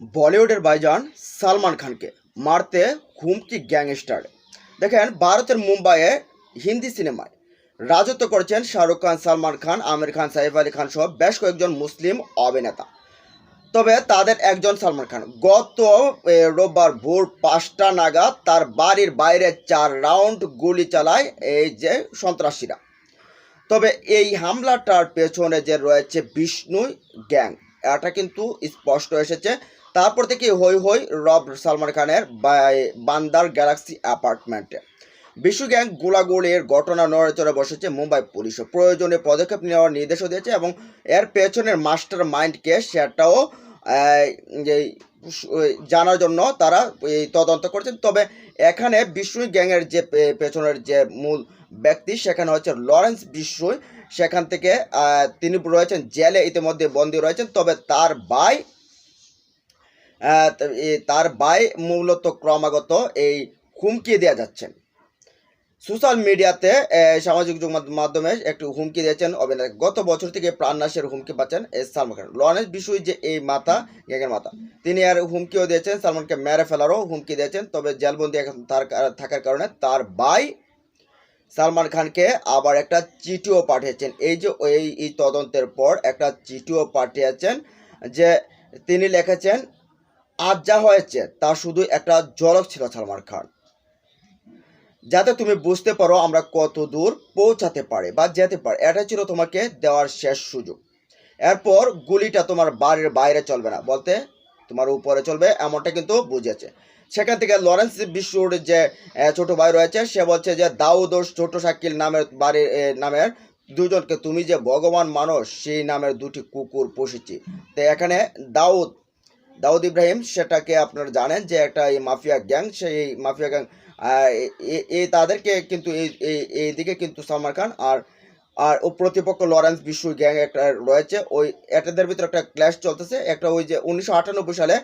বলিউডের ভাইজান সালমান খানকে মারতে হুমকি গ্যাংস্টার। দেখেন, ভারতের মুম্বাইয়ে হিন্দি সিনেমায় রাজত্ব করেছেন শাহরুখ খান, সালমান খান, আমির খান, সাইফ আলী খান সহ বেশ কয়েকজন মুসলিম অভিনেতা। তবে তাদের একজন সালমান খান। গত রোববার ভোর পাঁচটা নাগাদ তার বাড়ির বাইরে চার রাউন্ড গুলি চালায় এই যে সন্ত্রাসীরা। তবে এই হামলাটার পেছনে যে রয়েছে বিষ্ণু গ্যাং, এটা কিন্তু স্পষ্ট এসেছে। তারপর থেকে হই হই রব সালমান খানের বান্দার গ্যালাক্সি অ্যাপার্টমেন্টে। বিশ্ব গ্যাং গোলাগুলির ঘটনা নড়ে চড়ে বসেছে মুম্বাই পুলিশও। প্রয়োজনে পদক্ষেপ নেওয়ার নির্দেশও দিয়েছে এবং এর পেছনের মাস্টার মাইন্ডকে সেটাও জানার জন্য তারা এই তদন্ত করছেন। তবে এখানে বিষ্ণু গ্যাংয়ের যে পেছনের যে মূল ব্যক্তি, সেখানে হচ্ছে লরেন্স বিষ্ণু। সেখান থেকে তিনি রয়েছেন, জেলে ইতিমধ্যে বন্দী রয়েছেন। তবে তার ভাই তার ভাই মূলত ক্রমাগত এই হুমকি দেওয়া যাচ্ছেন। সোশ্যাল মিডিয়াতে সামাজিক মাধ্যমে একটু হুমকি দিয়েছেন অভিনেতা। গত বছর থেকে প্রাণনাশের হুমকি পাচ্ছেন সালমান খান। লরেন্স বিশুই যে এই মাতা গ্যাংয়ের মাতা তিনি আর হুমকিও দিয়েছেন, সালমানকে মেরে ফেলারও হুমকি দিয়েছেন, তবে জেলবন্দি এখন তার থাকার কারণে তার ভাই সালমান খানকে আবার একটা চিঠিও পাঠিয়েছেন। এই যে এই তদন্তের পর একটা চিঠিও পাঠিয়েছেন যে তিনি লিখেছেন আজ যা হয়েছে তা শুধু একটা ঝলক ছিল সালমান খান। যাতে তুমি বুঝতে পারো আমরা কত দূর পৌঁছাতে পারে বা যেতে পারে এটা ছিল তোমাকে দেওয়ার শেষ সুযোগ। এরপর গুলিটা তোমার বাড়ির বাইরে চলবে না, বলতে তোমার উপরে চলবে এমনটা কিন্তু বুঝেছে। সেখান থেকে লরেন্স বিশুর যে ছোট ভাই রয়েছে, সে বলছে যে, দাউদ ছোট শাকিল নামের বাড়ির নামের দুজনকে তুমি যে ভগবান মানুষ সেই নামের দুটি কুকুর পুষেছি। তো এখানে দাউদ দাউদ ইব্রাহিম সেটাকে আপনারা জানেন যে একটা এই মাফিয়া গ্যাং সেই মাফিয়া গ্যাং এ তাদেরকে কিন্তু এই এই- এইদিকে কিন্তু সালমান খান আর আর ও প্রতিপক্ষ লরেন্স বিশ্ব গ্যাং একটা রয়েছে। ওই এটাদের ভিতরে একটা ক্ল্যাশ চলতেছে। একটা ওই যে উনিশশো আটানব্বই সালে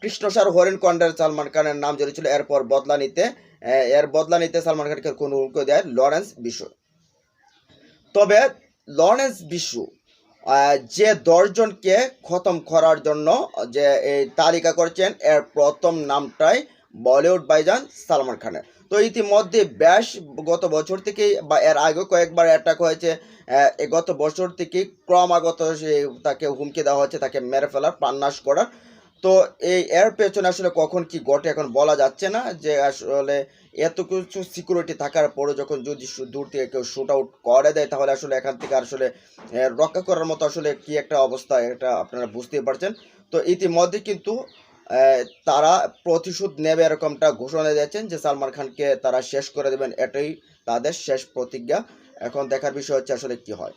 কৃষ্ণসার হরিণ কন্ডের সালমান খানের নাম জড়িয়েছিল এরপর বদলা নিতে এর বদলা নিতে সালমান খানকে কোনো দেয় লরেন্স বিশ্ব তবে লরেন্স আহ, যে দশজনকে খতম করার জন্য, যে এই তালিকা করেছেন, এর প্রথম নামটাই বলিউড বাইজান সালমান খানের। তো ইতিমধ্যে বেশ গত বছর থেকেই বা এর আগেও কয়েকবার অ্যাটাক হয়েছে গত বছর থেকে ক্রমাগত তাকে হুমকি দেওয়া হচ্ছে তাকে মেরে ফেলার প্রাণনাশ করার তো এই এর পেছনে আসলে কখন কি ঘটে এখন বলা যাচ্ছে না যে আসলে এত কিছু সিকিউরিটি থাকার পরে যখন যদি দূর থেকে কেউ শুট আউট করে দেয়, তাহলে আসলে এখান থেকে আসলে রক্ষা করার মতো আসলে কি একটা অবস্থা এটা আপনারা বুঝতেই পারছেন। তো ইতিমধ্যে কিন্তু তারা প্রতিশোধ নেবে এরকমটা ঘোষণা দিয়েছেন যে সালমান খানকে তারা শেষ করে দেবেন, এটাই তাদের শেষ প্রতিজ্ঞা। এখন দেখার বিষয় হচ্ছে আসলে কি হয়।